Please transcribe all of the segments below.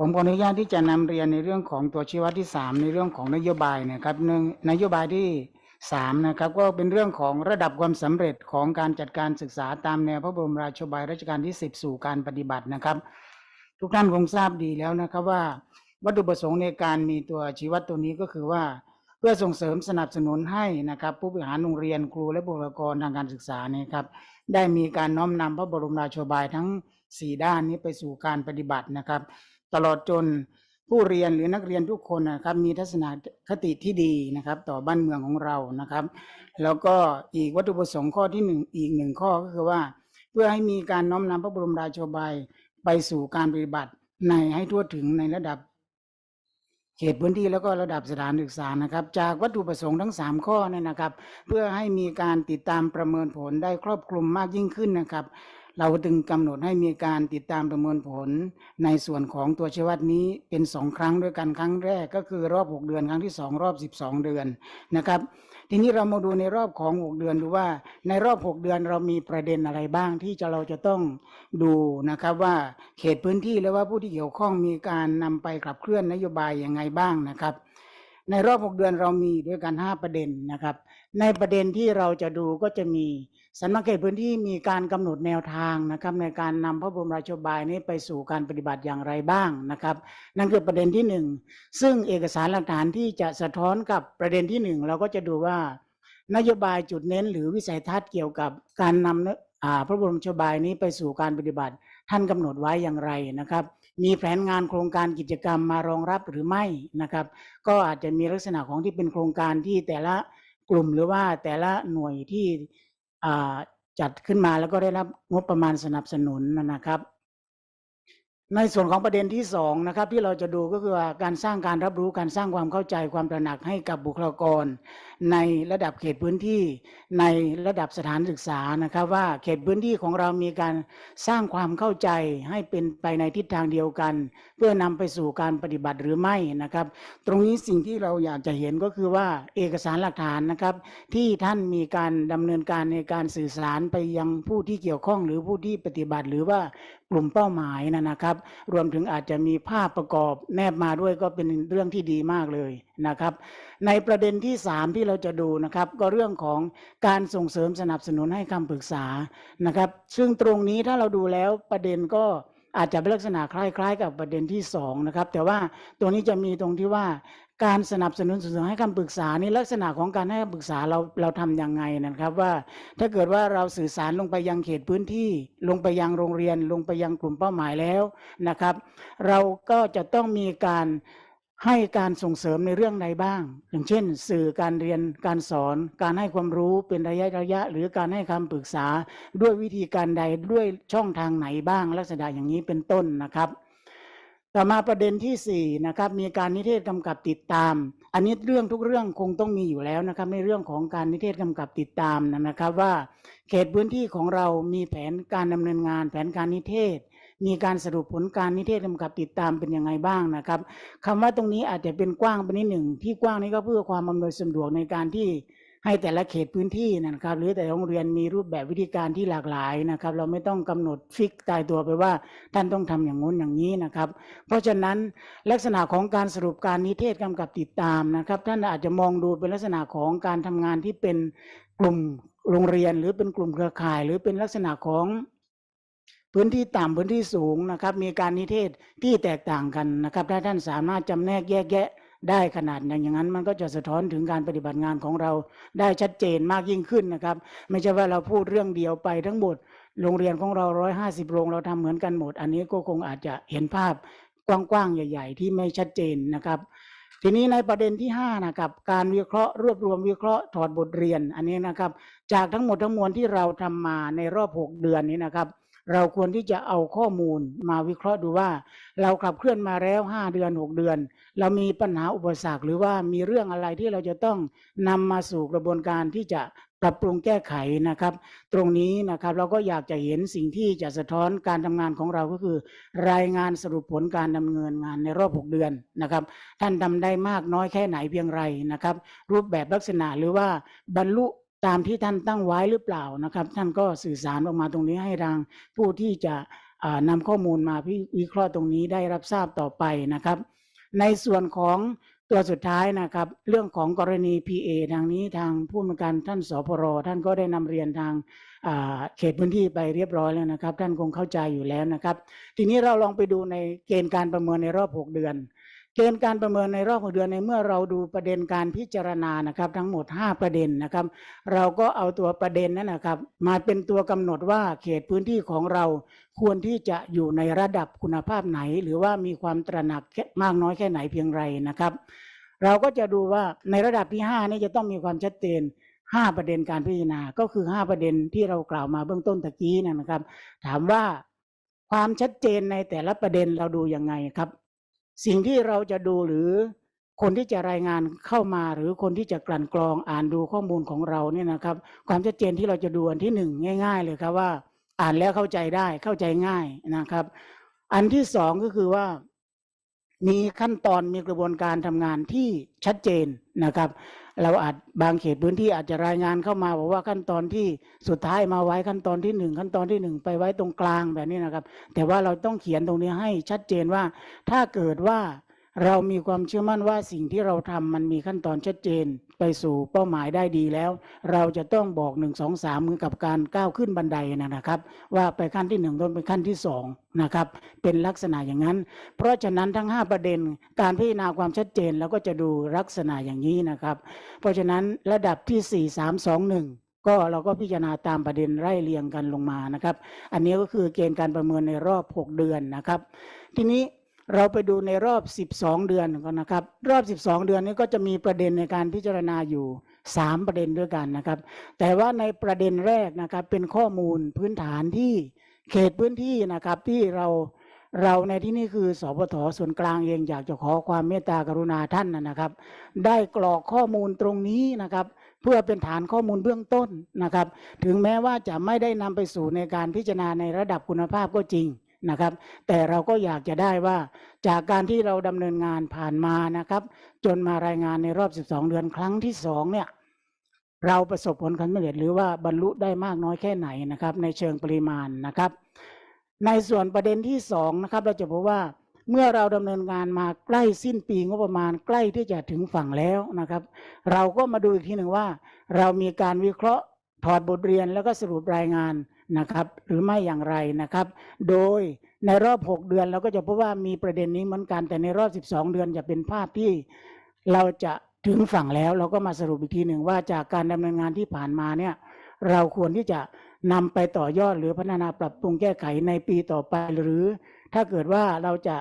ผมขออนุญาตที่จะนำเรียนในเรื่องของตัวชี้วัดที่ 3 ในเรื่องของนโยบายนะครับหนึ่งนโยบายที่3นะครับก็เป็นเรื่องของระดับความสำเร็จของการจัดการศึกษาตามแนวพระบรมราชบายรัชกาลที่ 10 สู่การปฏิบัตินะครับ ทุกท่านคงทราบดีแล้วนะครับว่า วัตถุประสงค์ในการมีตัวชี้วัดตัวนี้ก็คือว่า เพื่อส่งเสริมสนับสนุนให้นะครับ ผู้บริหารโรงเรียนครูและบุคลากรทางการศึกษาเนี่ยครับได้มีการน้อมนำพระบรมราชบายทั้ง 4 ด้านนี้ไปสู่การปฏิบัตินะครับ ตลอดจนผู้เรียนหรือนักเรียนทุกคนนะครับมีทัศนคติที่ดีนะครับ ต่อบ้านเมืองของเรานะครับ แล้วก็อีกวัตถุประสงค์ข้อที่หนึ่งอีกหนึ่งข้อก็คือว่า เพื่อให้มีการน้อมนำพระบรมราโชบายไปสู่การปฏิบัติในให้ทั่วถึงในระดับเขตพื้นที่แล้วก็ระดับสถานศึกษานะครับ จากวัตถุประสงค์ทั้ง 3 ข้อเนี่ยนะครับ เพื่อให้มีการติดตามประเมินผลได้ครอบคลุมมากยิ่งขึ้นนะครับ เราจึงกำหนดให้มีการติดตามประเมินผล ในส่วนของตัวชี้วัดนี้เป็น 2 ครั้งด้วยกันครั้งแรกก็คือรอบ 6 เดือนครั้งที่ 2 รอบ 12 เดือนนะครับ ทีนี้เรามาดูในรอบของ 6 เดือนดูว่าในรอบ 6 เดือนเรามีประเด็นอะไรบ้างที่จะเราจะต้องดูนะครับว่าเขตพื้นที่และว่าผู้ที่เกี่ยวข้องมีการนำไปขับเคลื่อนนโยบายยังไงบ้างนะครับ ในรอบ 6 เดือนเรามีด้วยกัน 5 ประเด็นนะครับ ในประเด็นที่เราจะดูก็จะมี สำนักเขตพื้นที่มีการกำหนดแนวทางนะครับในการนำพระบรมราชบายนี้ไปสู่การปฏิบัติอย่างไรบ้างนะครับ นั่นคือประเด็นที่หนึ่งซึ่งเอกสารหลักฐานที่จะสะท้อนกับประเด็นที่หนึ่งเราก็จะดูว่านโยบายจุดเน้น หรือวิสัยทัศน์เกี่ยวกับการนำพระบรมราชบายนี้ไปสู่การปฏิบัติ ท่านกำหนดไว้อย่างไรนะครับ มีแผนงานโครงการกิจกรรมมารองรับหรือไม่นะครับ ก็อาจจะมีลักษณะของที่เป็นโครงการที่แต่ละกลุ่มหรือว่าแต่ละหน่วยที่ จัดขึ้นมาแล้วก็ได้รับงบประมาณสนับสนุนนะครับ ในส่วนของประเด็นที่สองนะครับ ที่เราจะดูก็คือว่าการสร้างการรับรู้การสร้างความเข้าใจความตระหนักให้กับบุคลากร ในระดับเขตพื้นที่ ในระดับสถานศึกษานะครับ ว่าเขตพื้นที่ของเรามีการสร้างความเข้าใจให้เป็นไปในทิศทางเดียวกัน เพื่อนำไปสู่การปฏิบัติหรือไม่นะครับ ตรงนี้สิ่งที่เราอยากจะเห็นก็คือว่าเอกสารหลักฐานนะครับ ที่ท่านมีการดำเนินการในการสื่อสารไปยังผู้ที่เกี่ยวข้องหรือผู้ที่ปฏิบัติหรือว่า กลุ่มเป้าหมายนะนะครับ รวมถึงอาจจะมีภาพประกอบแนบมาด้วยก็เป็นเรื่องที่ดีมากเลยนะครับ ในประเด็นที่ 3 ที่เราจะดูนะครับ ก็เรื่องของการส่งเสริมสนับสนุนให้คำปรึกษานะครับ ซึ่งตรงนี้ถ้าเราดูแล้วประเด็นก็อาจจะเป็นลักษณะคล้าย ๆ กับประเด็นที่2นะครับแต่ว่าตรงนี้จะมีตรงที่ว่า การสนับสนุนส่งเสริมให้คำปรึกษานี่ลักษณะของการให้คำปรึกษาเราเราทำยังไงนะครับว่า ถ้าเกิดว่าเราสื่อสารลงไปยังเขตพื้นที่ ลงไปยังโรงเรียน ลงไปยังกลุ่มเป้าหมายแล้วนะครับ เราก็จะต้องมีการให้การส่งเสริมในเรื่องใดบ้าง อย่างเช่น สื่อการเรียนการสอน การให้ความรู้เป็นระยะระยะ หรือการให้คำปรึกษาด้วยวิธีการใดด้วยช่องทางไหนบ้าง ลักษณะอย่างนี้เป็นต้นนะครับ ต่อมาประเด็นที่สี่นะครับ มีการนิเทศกำกับติดตาม อันนี้เรื่องทุกเรื่องคงต้องมีอยู่แล้วนะครับ ในเรื่องของการนิเทศกำกับติดตามนะครับ ว่าเขตพื้นที่ของเรามีแผนการดำเนินงาน แผนการนิเทศ มีการสรุปผลการนิเทศกำกับติดตามเป็นยังไงบ้างนะครับคำว่าตรงนี้อาจจะเป็นกว้างไปนิดหนึ่งที่กว้างนี้ก็เพื่อความอำนวยสะดวกในการที่ ให้แต่ละเขตพื้นที่นะครับ หรือแต่โรงเรียนมีรูปแบบวิธีการที่หลากหลายนะครับ เราไม่ต้องกำหนดฟิกตายตัวไปว่าท่านต้องทำอย่างงู้นอย่างนี้นะครับ เพราะฉะนั้นลักษณะของการสรุปการนิเทศกำกับติดตามนะครับ ท่านอาจจะมองดูเป็นลักษณะของการทำงานที่เป็นกลุ่มโรงเรียน หรือเป็นกลุ่มเครือข่าย หรือเป็นลักษณะของพื้นที่ต่ำพื้นที่สูงนะครับ มีการนิเทศที่แตกต่างกันนะครับถ้าท่านสามารถจำแนกแยกแยะ ได้ขนาดนั้นอย่างนั้นมันก็จะสะท้อนถึงการปฏิบัติงานของเราได้ชัดเจนมากยิ่งขึ้นนะครับ ไม่ใช่ว่าเราพูดเรื่องเดียวไปทั้งหมด โรงเรียนของเราร้อยห้าสิบโรงเราทำเหมือนกันหมด อันนี้ก็คงอาจจะเห็นภาพกว้างๆใหญ่ ๆ ที่ไม่ชัดเจนนะครับทีนี้ในประเด็นที่5นะครับการวิเคราะห์รวบรวมวิเคราะห์ถอดบทเรียนอันนี้นะครับ จากทั้งหมดทั้งมวลที่เราทำมาในรอบ 6 เดือนนี้นะครับ เราควรที่จะเอาข้อมูลมาวิเคราะห์ดูว่า เราขับเคลื่อนมาแล้ว 5 เดือน 6 เดือน เรามีปัญหาอุปสรรค หรือว่ามีเรื่องอะไรที่เราจะต้องนำมาสู่กระบวนการที่จะปรับปรุงแก้ไขนะครับ ตรงนี้นะครับเราก็อยากจะเห็นสิ่งที่จะสะท้อนการทำงานของเราก็คือ รายงานสรุปผลการดำเนินงานในรอบ 6 เดือนนะครับ ท่านทำได้มากน้อยแค่ไหนเพียงไรนะครับ รูปแบบลักษณะหรือว่าบรรลุ ตามที่ท่านตั้งไว้หรือเปล่านะครับ ท่านก็สื่อสารออกมาตรงนี้ให้ทางผู้ที่จะอ่านำข้อมูลมาพิวิเคราะห์ตรงนี้ได้รับทราบต่อไปนะครับ ในส่วนของตัวสุดท้ายนะครับ เรื่องของกรณี PA ทางนี้ทางผู้บัญชาการท่านสพรท่านก็ได้นำเรียนทางเขตพื้นที่ไปเรียบร้อยแล้วนะครับ ท่านคงเข้าใจอยู่แล้วนะครับ ทีนี้เราลองไปดูในเกณฑ์การประเมินในรอบ 6 เดือน เกณฑ์การประเมินในรอบ6เดือนในเมื่อเราดูประเด็นการพิจารณานะครับ ทั้งหมด 5 ประเด็นนะครับ เราก็เอาตัวประเด็นนั้นนะครับ มาเป็นตัวกำหนดว่าเขตพื้นที่ของเราควรที่จะอยู่ในระดับคุณภาพไหน หรือว่ามีความตระหนักมากน้อยแค่ไหนเพียงไรนะครับ เราก็จะดูว่าในระดับที่5นี่จะต้องมีความชัดเจน5 ประเด็นการพิจารณา ก็คือ 5 ประเด็นที่เรากล่าวมาเบื้องต้นตะกี้นะครับ ถามว่าความชัดเจนในแต่ละประเด็นเราดูยังไงครับ สิ่งที่เราจะดูหรือคนที่จะรายงานเข้ามาหรือคนที่จะกลั่นกรองอ่านดูข้อมูลของเราเนี่ยนะครับ ความชัดเจนที่เราจะดูอันที่หนึ่งง่าย ๆ เลยครับว่า อ่านแล้วเข้าใจได้เข้าใจง่ายนะครับ อันที่สองก็คือว่า มีขั้นตอนมีกระบวนการทำงานที่ชัดเจนนะครับ เราอาจบางเขตพื้นที่อาจจะรายงานเข้ามาบอกว่าขั้นตอนที่สุดท้ายมาไว้ขั้นตอนที่หนึ่งขั้นตอนที่หนึ่งไปไว้ตรงกลางแบบนี้นะครับ แต่ว่าเราต้องเขียนตรงนี้ให้ชัดเจนว่าถ้าเกิดว่า เรามีความเชื่อมั่นว่าสิ่งที่เราทำมันมีขั้นตอนชัดเจน ไปสู่เป้าหมายได้ดีแล้ว เราจะต้องบอกหนึ่งสองสามเหมือนกับการก้าวขึ้นบันไดนะครับ ว่าไปขั้นที่หนึ่งต้นไปขั้นที่สองนะครับ เป็นลักษณะอย่างนั้น เพราะฉะนั้นทั้ง 5 ประเด็นการพิจารณาความชัดเจนเราก็จะดูลักษณะอย่างนี้นะครับ เพราะฉะนั้นระดับที่ 4 3 2 1ก็เราก็พิจารณาตามประเด็นไล่เรียงกันลงมานะครับ อันนี้ก็คือเกณฑ์การประเมินในรอบ 6 เดือนนะครับ ทีนี้ เราไปดูในรอบ 12 เดือนก่อนนะครับ รอบ 12 เดือนนี้ก็จะมีประเด็นในการพิจารณาอยู่ 3 ประเด็นด้วยกันนะครับ แต่ว่าในประเด็นแรกนะครับเป็นข้อมูลพื้นฐานที่เขตพื้นที่นะครับที่เราเราในที่นี้คือสปทส่วนกลางเองอยากจะขอความเมตตากรุณาท่านนะครับ ได้กรอกข้อมูลตรงนี้นะครับ เพื่อเป็นฐานข้อมูลเบื้องต้นนะครับ ถึงแม้ว่าจะไม่ได้นำไปสู่ในการพิจารณาในระดับคุณภาพก็จริง นะครับ แต่เราก็อยากจะได้ว่าจากการที่เราดำเนินงานผ่านมานะครับ จนมารายงานในรอบ 12 เดือนครั้งที่สองเนี่ยเราประสบผลสำเร็จหรือว่าบรรลุได้มากน้อยแค่ไหนนะครับ ในเชิงปริมาณนะครับ ในส่วนประเด็นที่สองนะครับเราจะพบว่าเมื่อเราดำเนินงานมาใกล้สิ้นปีงบประมาณใกล้ที่จะถึงฝั่งแล้วนะครับ เราก็มาดูอีกทีหนึ่งว่า เรามีการวิเคราะห์ถอดบทเรียนแล้วก็สรุปรายงาน นะครับ หรือไม่อย่างไรนะครับ โดยในรอบ 6 เดือนเราก็จะพบว่ามีประเด็นนี้เหมือนกันแต่ในรอบ 12 เดือนจะเป็นภาพที่เราจะถึงฝั่งแล้วเราก็มาสรุปอีกทีหนึ่งว่าจากการดำเนินงานที่ผ่านมาเนี่ยเราควรที่จะนำไปต่อยอดหรือพัฒนาปรับปรุงแก้ไขในปีต่อไปหรือ ถ้าเกิดว่าเราจะ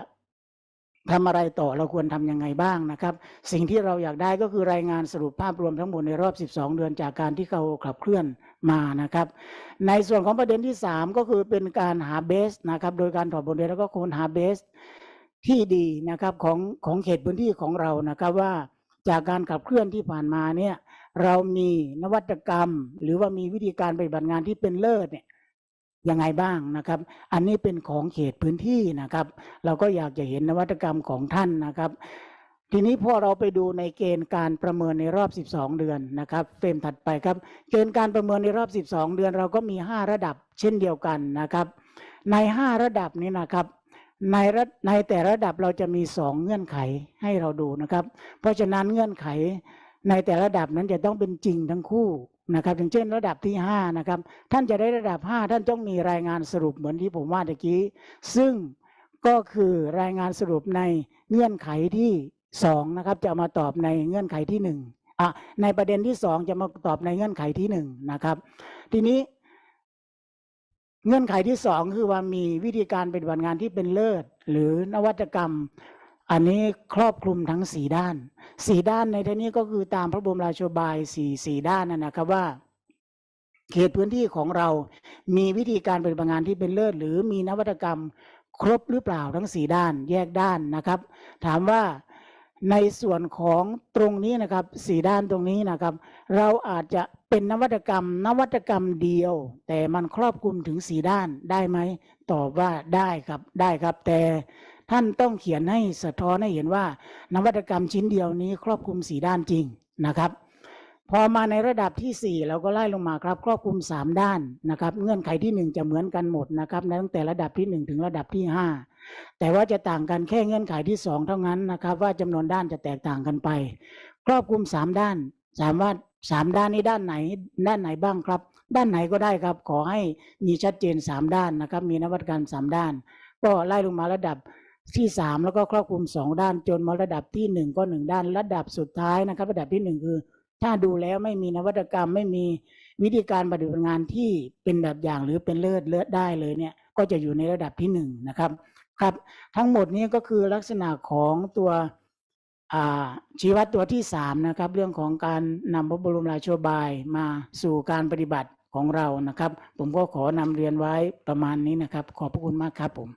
ทำอะไรต่อเราควรทำยังไงบ้างนะครับ สิ่งที่เราอยากได้ก็คือรายงานสรุปภาพรวมทั้งหมดในรอบ 12 เดือนจากการที่เขาขับเคลื่อนมานะครับ ในส่วนของประเด็นที่ 3 ก็คือเป็นการหาเบสนะครับ โดยการถอดบทเรียนแล้วก็ควรหาเบสที่ดีนะครับของของเขตพื้นที่ของเรานะครับว่าจากการขับเคลื่อนที่ผ่านมาเนี่ยเรามีนวัตกรรม หรือว่ามีวิธีการปฏิบัติงานที่เป็นเลิศเนี่ย ยังไงบ้างนะครับ อันนี้เป็นของเขตพื้นที่นะครับ เราก็อยากจะเห็นนวัตกรรมของท่านนะครับ ทีนี้พอเราไปดูในเกณฑ์การประเมินในรอบ 12 เดือนนะครับเฟรมถัดไปครับ เกณฑ์การประเมินในรอบ 12 เดือน เราก็มี 5 ระดับเช่นเดียวกันนะครับ ใน 5 ระดับนี้นะครับในระในแต่ระดับเราจะมี 2 เงื่อนไขให้เราดูนะครับ เพราะฉะนั้นเงื่อนไขในแต่ระดับนั้นจะต้องเป็นจริงทั้งคู่ นะครับอย่างเช่นระดับที่5นะครับท่านจะได้ระดับ 5 ท่านต้องมีรายงานสรุปเหมือนที่ผมว่าตะกี้ ซึ่งก็คือรายงานสรุปในเงื่อนไขที่2นะครับจะมาตอบในเงื่อนไขที่1อะในประเด็นที่ 2 จะมาตอบในเงื่อนไขที่1นะครับทีนี้ เงื่อนไขที่สองคือว่ามีวิธีการปฏิบัติงานที่เป็นเลิศ หรือนวัตกรรม อันนี้ครอบคลุมทั้งสีด้านสีด้านในที่นี้ก็คือตามพระบรมราโชบายสี่สี่ด้านนั่นนะครับว่า เขตพื้นที่ของเรา มีวิธีการปฏิบัติงานที่เป็นเลิศ หรือมีนวัตกรรมครบหรือเปล่าทั้งสีด้านแยกด้านนะครับ ถามว่าในส่วนของตรงนี้นะครับสีด้านตรงนี้นะครับ เราอาจจะเป็นนวัตกรรม นวัตกรรมเดียว แต่มันครอบคลุมถึงสีด้านได้ไหมตอบว่าได้ครับได้ครับแต่ ท่านต้องเขียนให้สะท้อนให้เห็นว่า นวัตกรรมชิ้นเดียวนี้ครอบคลุมสีด้านจริงนะครับ พอมาในระดับที่สี่เราก็ไล่ลงมาครับ ครอบคลุมสามด้านนะครับ เงื่อนไขที่หนึ่งจะเหมือนกันหมดนะครับในตั้งแต่ระดับที่หนึ่งถึงระดับที่ห้าแต่ว่าจะต่างกันแค่เงื่อนไขที่สองเท่านั้นนะครับ ว่าจำนวนด้านจะแตกต่างกันไป ครอบคลุมสามด้านสามว่าสามด้านนี้ด้านไหนด้านไหนบ้างครับ ด้านไหนก็ได้ครับ ขอให้มีชัดเจนสามด้านนะครับ มีนวัตกรรมสามด้าน ก็ไล่ลงมาระดับ ที่สามแล้วก็ครอบคลุมสองด้านจนมาระดับที่หนึ่งก็หนึ่งด้าน ระดับสุดท้ายนะครับ ระดับที่หนึ่งคือ ถ้าดูแล้วไม่มีนวัตกรรมไม่มีวิธีการปฏิบัติงานที่เป็นแบบอย่างหรือเป็นเลิศเลิศได้เลยเนี่ยก็จะอยู่ในระดับที่หนึ่งนะครับครับ ทั้งหมดนี้ก็คือลักษณะของตัวชีวัดตัวที่สามนะครับ เรื่องของการนำพระบรมราโชบายมาสู่การปฏิบัติของเรานะครับ ผมก็ขอนำเรียนไว้ประมาณนี้นะครับ ขอบพระคุณมากครับผม